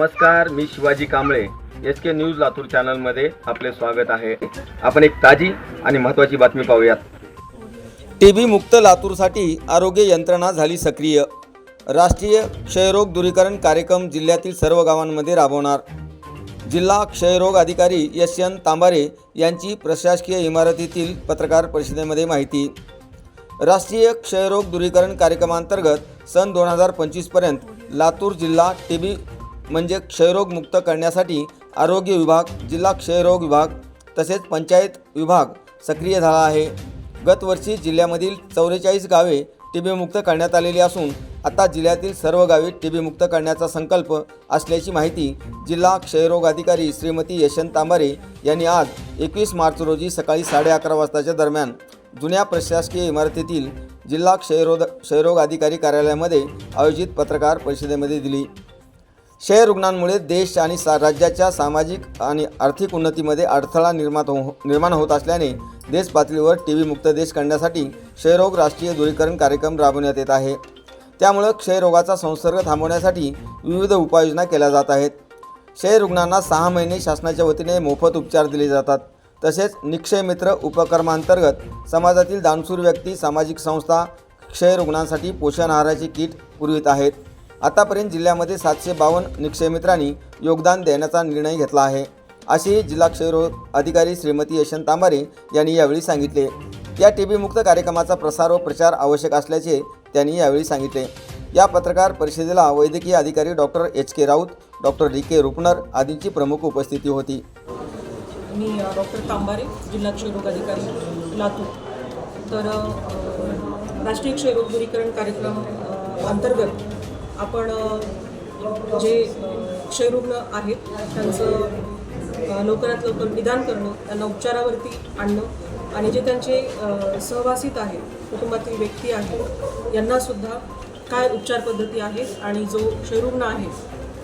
नमस्कार मी Shivaji Kamble. S K news Latur चॅनलमध्ये आपले स्वागत आहे. आपण एक ताजी आणि महत्त्वाची बातमी पाहूयात. टी बी मुक्त लातूरसाठी आरोग्य यंत्रणा झाली सक्रिय. राष्ट्रीय क्षयरोग दूरीकरण कार्यक्रम जिल्ह्यातील सर्व गावांमध्ये राबवणार. जिल्हा क्षयरोग अधिकारी एस एन तांबारे यांची प्रशासकीय इमारतीतील पत्रकार परिषदेमध्ये माहिती. राष्ट्रीय क्षयरोग दूरीकरण कार्यक्रमांतर्गत सन दोन हजार पंचवीसपर्यंत लातूर जिल्हा टी बी म्हणजे क्षयरोग मुक्त करण्यासाठी आरोग्य विभाग जिल्हा क्षयरोग विभाग तसेच पंचायत विभाग सक्रिय झाला आहे. गतवर्षी जिल्ह्यामधील चौवेचाळीस गावे टी करण्यात आलेली असून आता जिल्ह्यातील सर्व गावे टी मुक्त करण्याचा संकल्प असल्याची माहिती जिल्हा क्षयरोग अधिकारी श्रीमती यशवंत तांबारे यांनी आज एकवीस मार्च रोजी सकाळी साडे अकरा वाजताच्या दरम्यान जुन्या प्रशासकीय इमारतीतील जिल्हा क्षयरोग क्षयरोग अधिकारी कार्यालयामध्ये आयोजित पत्रकार परिषदेमध्ये दिली. क्षय रुग्णांमुळे देश आणि सा राज्याच्या सामाजिक आणि आर्थिक उन्नतीमध्ये अडथळा निर्माण हो निर्माण होत असल्याने देश पातळीवर टी व्ही मुक्त देश करण्यासाठी क्षयरोग राष्ट्रीय दूरीकरण कार्यक्रम राबवण्यात येत आहे. त्यामुळं क्षयरोगाचा संसर्ग थांबवण्यासाठी विविध उपाययोजना केल्या जात आहेत. क्षय रुग्णांना सहा महिने शासनाच्या वतीने मोफत उपचार दिले जातात. तसेच निक्षय मित्र उपक्रमांतर्गत समाजातील दानशूर व्यक्ती सामाजिक संस्था क्षय रुग्णांसाठी पोषण आहाराची किट पुरवित आहेत. आतापर्यंत जिल्ह्यामध्ये सातशे बावन्न निक्षयमित्रांनी योगदान देण्याचा निर्णय घेतला आहे. असे जिल्हा क्षयरोग अधिकारी श्रीमती यशवंत तांबारे यांनी यावेळी सांगितले. या टी बी मुक्त कार्यक्रमाचा प्रसार व प्रचार आवश्यक असल्याचे त्यांनी यावेळी सांगितले. या पत्रकार परिषदेला वैद्यकीय अधिकारी doctor H K Raut doctor D K Rupnar आदींची प्रमुख उपस्थिती होती. मी डॉक्टर तांबारे जिल्हा क्षयरोग अधिकारी लातूर. तर राष्ट्रीय क्षयरोग दूरीकरण कार्यक्रम अंतर्गत आपण जे क्षयरुग्ण आहेत त्यांचं लवकरात लवकर निदान करणं त्यांना उपचारावरती आणणं आणि जे त्यांचे सहवासित आहेत कुटुंबातील व्यक्ती आहेत यांनासुद्धा काय उपचार पद्धती आहेत आणि जो क्षयरुग्ण आहे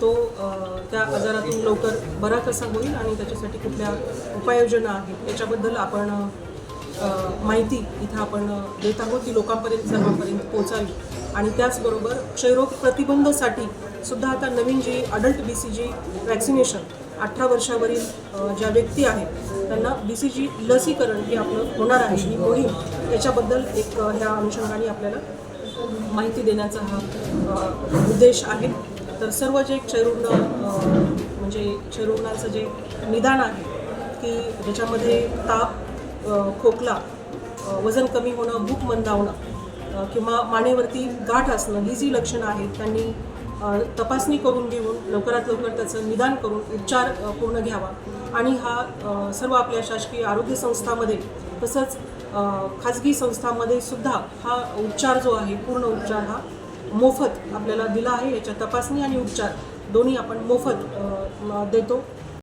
तो त्या आजारातून लवकर बरा कसा होईल आणि त्याच्यासाठी कुठल्या उपाययोजना आहेत याच्याबद्दल आपण माहिती इथं आपण देत आहोत ती लोकांपर्यंत सर्वांपर्यंत पोहोचावी. आणि त्याचबरोबर क्षयरोग प्रतिबंधासाठी सुद्धा आता नवीन जी adult B C G vaccination अठरा वर्षावरील ज्या व्यक्ती आहेत त्यांना बी सी जी लसीकरण हे आपलं होणार आहे. ही मोहीम याच्याबद्दल एक ह्या अनुषंगाने आपल्याला माहिती देण्याचा हा उद्देश आहे. तर सर्व जे क्षयरुग्ण म्हणजे क्षयरुग्णांचं जे निदान आहे की ज्याच्यामध्ये ताप खोकला वजन कमी होणं भूक मंदावणं किंवा मानेवरती गाठ असणं ही जी लक्षणं आहेत त्यांनी तपासणी करून घेऊन लवकरात लवकर त्याचं निदान करून उपचार पूर्ण घ्यावा. आणि हा सर्व आपल्या शासकीय आरोग्य संस्थामध्ये तसंच खाजगी संस्थांमध्ये सुद्धा हा उपचार जो आहे पूर्ण उपचार हा मोफत आपल्याला दिला आहे. याच्या तपासणी आणि उपचार दोन्ही आपण मोफत देतो.